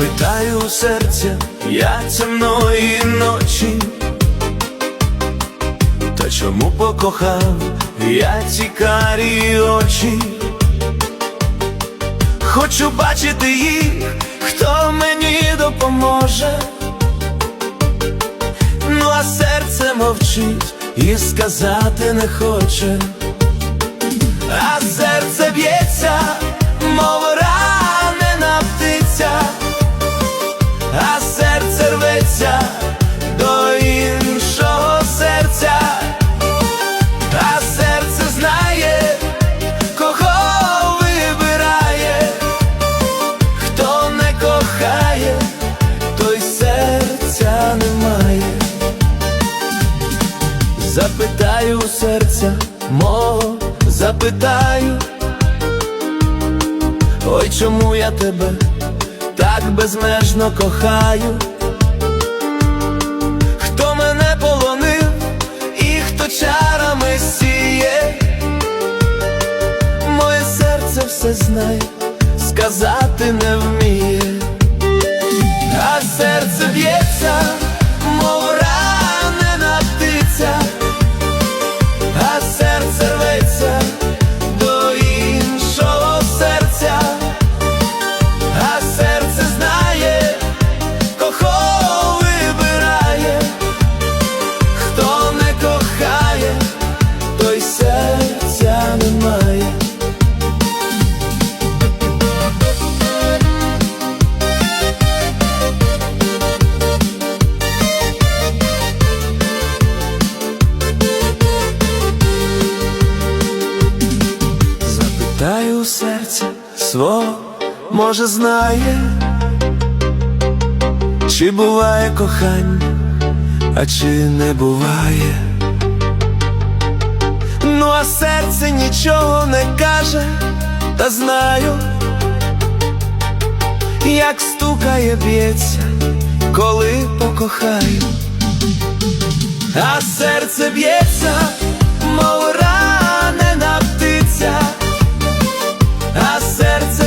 запитаю серця, я темної ночі, та чому покохав я ці карі очі? Хочу бачити їх, хто мені допоможе. Ну а серце мовчить і сказати не хоче, Запитаю у серця мого, запитаю, ой, чому я тебе так безмежно кохаю, хто мене полонив і хто чарами сіє, моє серце все знає, сказати не вміє, Запитаю у серця свого, може знає, чи буває кохання, а чи не буває. Ну а серце нічого не каже, та знаю, як стукає б'ється, коли покохаю, а серце б'ється, serce